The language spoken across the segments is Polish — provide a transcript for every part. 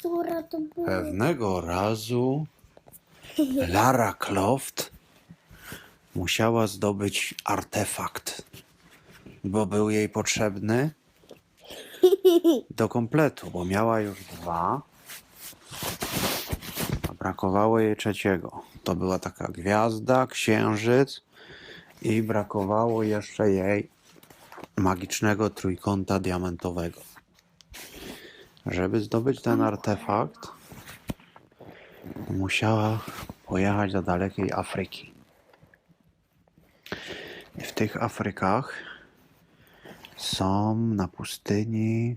która to była? Pewnego razu Lara Croft musiała zdobyć artefakt, bo był jej potrzebny do kompletu, bo miała już dwa, a brakowało jej trzeciego. To była taka gwiazda, księżyc i brakowało jeszcze jej magicznego trójkąta diamentowego. Żeby zdobyć ten artefakt, musiała pojechać do dalekiej Afryki. I w tych Afrykach są na pustyni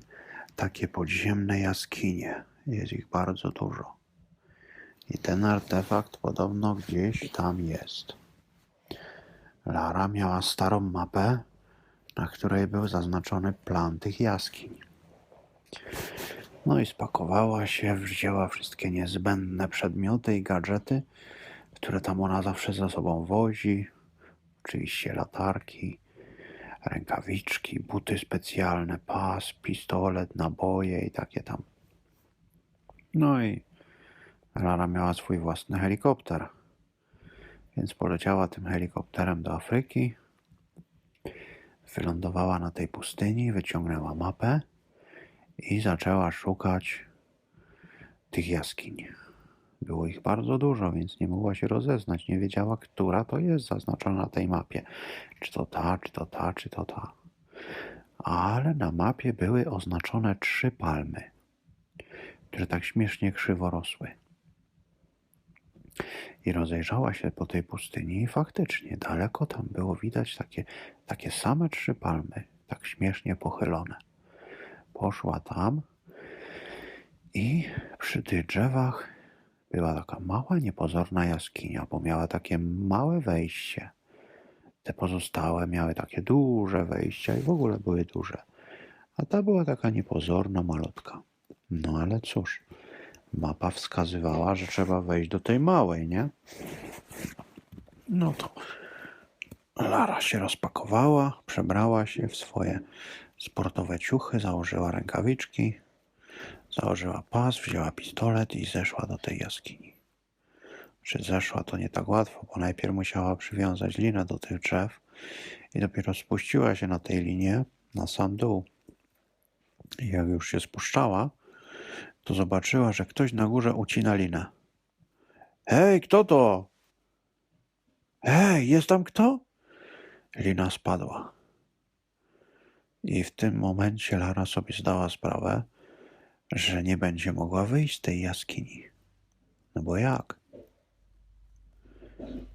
takie podziemne jaskinie. Jest ich bardzo dużo. I ten artefakt podobno gdzieś tam jest. Lara miała starą mapę, na której był zaznaczony plan tych jaskiń. No i spakowała się, wzięła wszystkie niezbędne przedmioty i gadżety, które tam ona zawsze ze sobą wozi. Oczywiście latarki, rękawiczki, buty specjalne, pas, pistolet, naboje i takie tam. No i Lara miała swój własny helikopter, więc poleciała tym helikopterem do Afryki. Wylądowała na tej pustyni, wyciągnęła mapę i zaczęła szukać tych jaskiń. Było ich bardzo dużo, więc nie mogła się rozeznać. Nie wiedziała, która to jest zaznaczona na tej mapie. Czy to ta, czy to ta, czy to ta. Ale na mapie były oznaczone trzy palmy, które tak śmiesznie krzywo rosły. I rozejrzała się po tej pustyni i faktycznie daleko tam było widać takie, takie same trzy palmy, tak śmiesznie pochylone poszła tam i przy tych drzewach była taka mała, niepozorna jaskinia, bo miała takie małe wejście. Te pozostałe miały takie duże wejścia i w ogóle były duże. A ta była taka niepozorna, malutka. No ale cóż, mapa wskazywała, że trzeba wejść do tej małej, nie? No to Lara się rozpakowała, przebrała się w swoje sportowe ciuchy, założyła rękawiczki, założyła pas, wzięła pistolet i zeszła do tej jaskini. Czy zeszła to nie tak łatwo, bo najpierw musiała przywiązać linę do tych drzew i dopiero spuściła się na tej linie na sam dół. I jak już się spuszczała, to zobaczyła, że ktoś na górze ucina linę. Hej, kto to? Hej, jest tam kto? Lina spadła. I w tym momencie Lara sobie zdała sprawę, że nie będzie mogła wyjść z tej jaskini. No bo jak?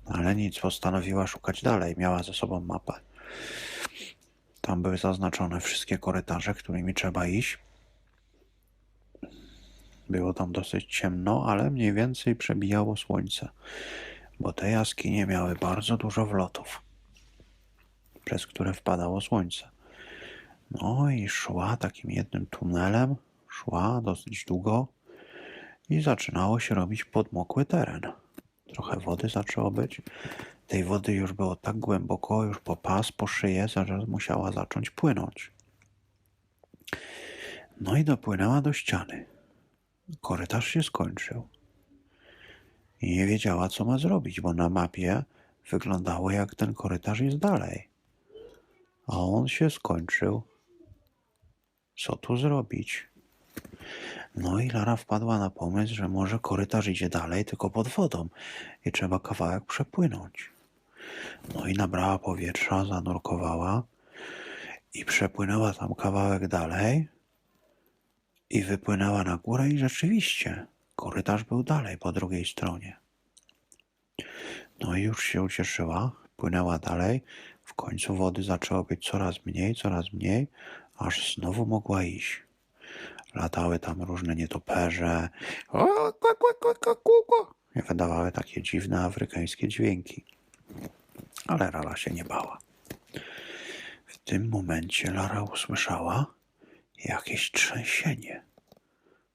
Ale nic, postanowiła szukać dalej. Miała ze sobą mapę. Tam były zaznaczone wszystkie korytarze, którymi trzeba iść. Było tam dosyć ciemno, ale mniej więcej przebijało słońce, bo te jaskinie miały bardzo dużo wlotów, przez które wpadało słońce. No i szła takim jednym tunelem, szła dosyć długo i zaczynało się robić podmokły teren. Trochę wody zaczęło być. Tej wody już było tak głęboko, już po pas, po szyję, zaraz musiała zacząć płynąć. No i dopłynęła do ściany. Korytarz się skończył. I nie wiedziała, co ma zrobić, bo na mapie wyglądało, jak ten korytarz jest dalej. A on się skończył. Co tu zrobić? No i Lara wpadła na pomysł, że może korytarz idzie dalej, tylko pod wodą i trzeba kawałek przepłynąć. No i nabrała powietrza, zanurkowała i przepłynęła tam kawałek dalej i wypłynęła na górę i rzeczywiście korytarz był dalej po drugiej stronie. No i już się ucieszyła, płynęła dalej. W końcu wody zaczęło być coraz mniej, coraz mniej, aż znowu mogła iść. Latały tam różne nietoperze. I wydawały takie dziwne afrykańskie dźwięki. Ale Lara się nie bała. W tym momencie Lara usłyszała jakieś trzęsienie.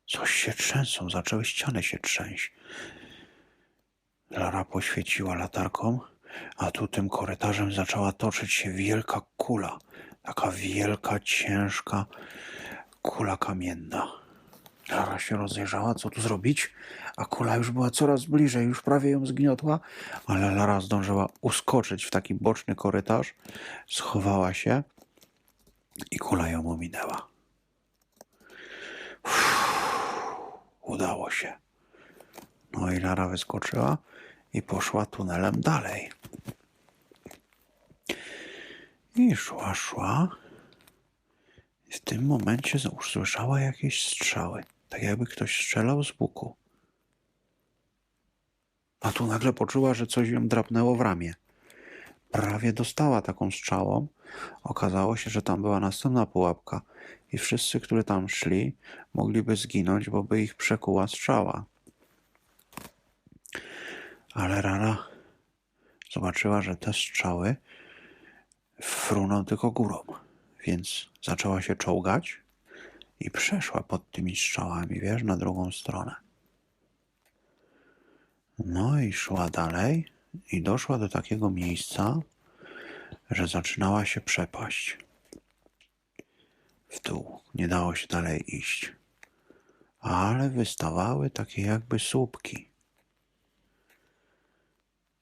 Coś się trzęsą, zaczęły ściany się trzęść. Lara poświeciła latarką, a tu tym korytarzem zaczęła toczyć się wielka kula. Taka wielka, ciężka kula kamienna. Lara się rozejrzała, co tu zrobić, a kula już była coraz bliżej, już prawie ją zgniotła, ale Lara zdążyła uskoczyć w taki boczny korytarz, schowała się i kula ją ominęła. Uff, udało się. No i Lara wyskoczyła i poszła tunelem dalej. I szła, szła. I w tym momencie usłyszała jakieś strzały. Tak jakby ktoś strzelał z łuku. A tu nagle poczuła, że coś ją drapnęło w ramię. Prawie dostała taką strzałą. Okazało się, że tam była następna pułapka i wszyscy, którzy tam szli, mogliby zginąć, bo by ich przekuła strzała. Ale Rara zobaczyła, że te strzały fruną tylko górą, więc zaczęła się czołgać i przeszła pod tymi strzałami, wiesz, na drugą stronę. No i szła dalej i doszła do takiego miejsca, że zaczynała się przepaść. W dół nie dało się dalej iść, ale wystawały takie jakby słupki.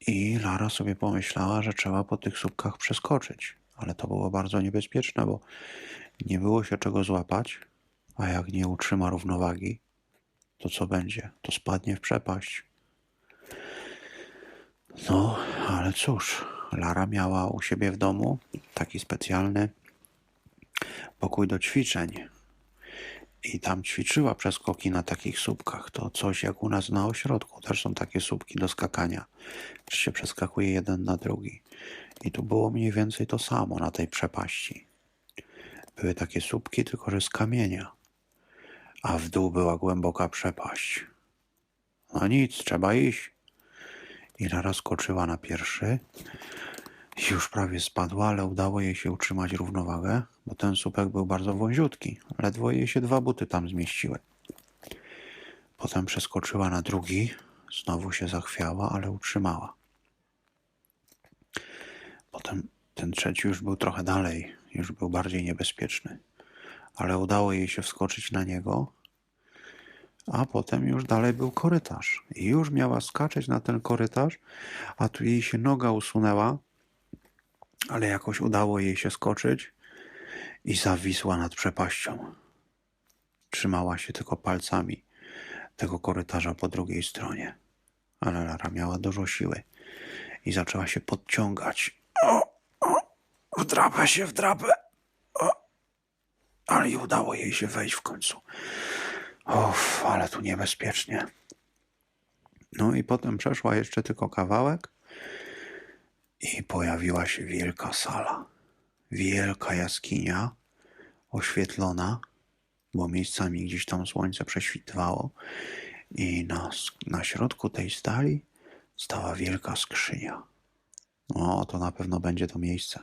I Lara sobie pomyślała, że trzeba po tych słupkach przeskoczyć, ale to było bardzo niebezpieczne, bo nie było się czego złapać, a jak nie utrzyma równowagi, to co będzie? To spadnie w przepaść. No, ale cóż, Lara miała u siebie w domu taki specjalny pokój do ćwiczeń. I tam ćwiczyła przeskoki na takich słupkach. To coś jak u nas na ośrodku. Też są takie słupki do skakania. Czy się przeskakuje jeden na drugi. I tu było mniej więcej to samo na tej przepaści. Były takie słupki, tylko że z kamienia. A w dół była głęboka przepaść. No nic, trzeba iść. I Lara skoczyła na pierwszy. Już prawie spadła, ale udało jej się utrzymać równowagę, bo ten słupek był bardzo wąziutki. Ledwo jej się dwa buty tam zmieściły. Potem przeskoczyła na drugi, znowu się zachwiała, ale utrzymała. Potem ten trzeci już był trochę dalej, już był bardziej niebezpieczny, ale udało jej się wskoczyć na niego, a potem już dalej był korytarz. I już miała skaczeć na ten korytarz, a tu jej się noga usunęła, ale jakoś udało jej się skoczyć i zawisła nad przepaścią. Trzymała się tylko palcami tego korytarza po drugiej stronie, ale Lara miała dużo siły i zaczęła się podciągać. O, o, wdrapę się, wdrapę. O, ale i udało jej się wejść w końcu. Uff, ale tu niebezpiecznie. No i potem przeszła jeszcze tylko kawałek i pojawiła się wielka sala. Wielka jaskinia, oświetlona, bo miejscami gdzieś tam słońce prześwitywało. I na, na środku tej stali stała wielka skrzynia. O, to na pewno będzie to miejsce.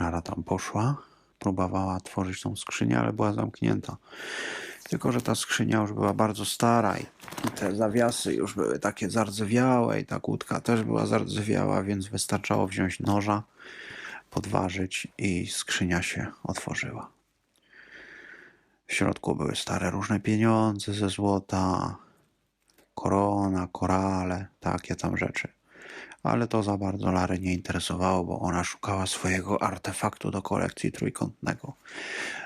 Lara tam poszła, próbowała otworzyć tą skrzynię, ale była zamknięta. Tylko, że ta skrzynia już była bardzo stara i i te zawiasy już były takie zardzewiałe i ta kłódka też była zardzewiała, więc wystarczało wziąć noża, podważyć i skrzynia się otworzyła. W środku były stare różne pieniądze ze złota, korona, korale, takie tam rzeczy. Ale to za bardzo Lary nie interesowało, bo ona szukała swojego artefaktu do kolekcji trójkątnego.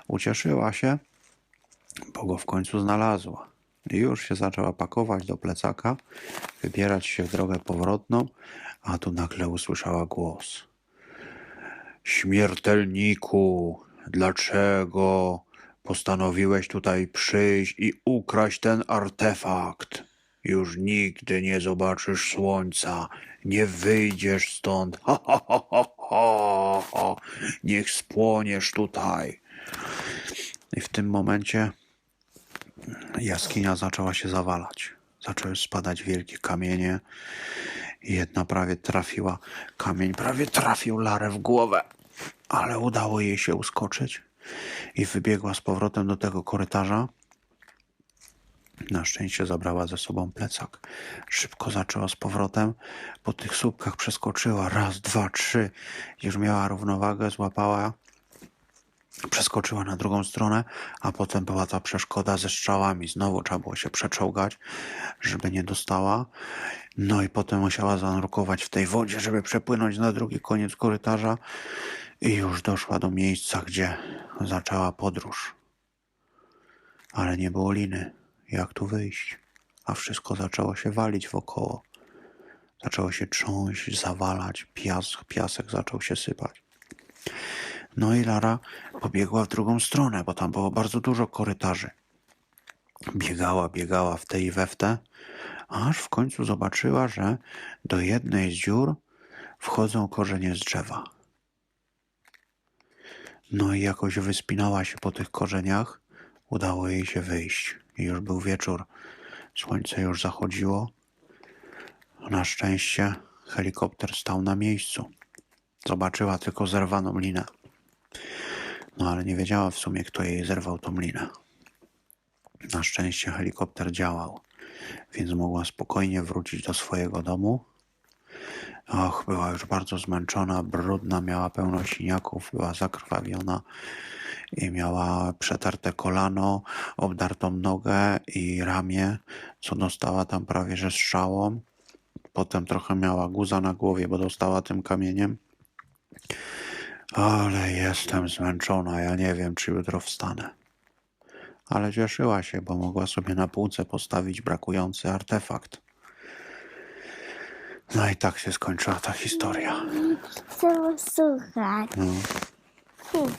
Ucieszyła się, bo go w końcu znalazła. Już się zaczęła pakować do plecaka, wybierać się w drogę powrotną, a tu nagle usłyszała głos. Śmiertelniku, dlaczego postanowiłeś tutaj przyjść i ukraść ten artefakt? Już nigdy nie zobaczysz słońca, nie wyjdziesz stąd. Ha, ha, ha, ha, ha, ha. Niech spłoniesz tutaj. I w tym momencie jaskinia zaczęła się zawalać. Zaczęły spadać wielkie kamienie. Jedna prawie trafiła, kamień prawie trafił Larę w głowę, ale udało jej się uskoczyć i wybiegła z powrotem do tego korytarza. Na szczęście zabrała ze sobą plecak. Szybko zaczęła z powrotem. Po tych słupkach przeskoczyła. Raz, dwa, trzy. Już miała równowagę, złapała Przeskoczyła na drugą stronę, a potem była ta przeszkoda ze strzałami. Znowu trzeba było się przeczołgać, żeby nie dostała. No i potem musiała zanurkować w tej wodzie, żeby przepłynąć na drugi koniec korytarza. I już doszła do miejsca, gdzie zaczęła podróż. Ale nie było liny. Jak tu wyjść? A wszystko zaczęło się walić wokoło. Zaczęło się trząść, zawalać, piask, piasek zaczął się sypać. No i Lara pobiegła w drugą stronę, bo tam było bardzo dużo korytarzy. Biegała, biegała w tej i we w te, aż w końcu zobaczyła, że do jednej z dziur wchodzą korzenie z drzewa. No i jakoś wyspinała się po tych korzeniach, udało jej się wyjść. I już był wieczór, słońce już zachodziło. Na szczęście helikopter stał na miejscu. Zobaczyła tylko zerwaną linę. No ale nie wiedziała w sumie, kto jej zerwał tą linę. Na szczęście helikopter działał, więc mogła spokojnie wrócić do swojego domu. Och, była już bardzo zmęczona, brudna, miała pełno siniaków, była zakrwawiona i miała przetarte kolano, obdartą nogę i ramię, co dostała tam prawie że strzałą. Potem trochę miała guza na głowie, bo dostała tym kamieniem. Ale jestem zmęczona, ja nie wiem, czy jutro wstanę. Ale cieszyła się, bo mogła sobie na półce postawić brakujący artefakt. No i tak się skończyła ta historia. Chcę słuchać. No. Hmm.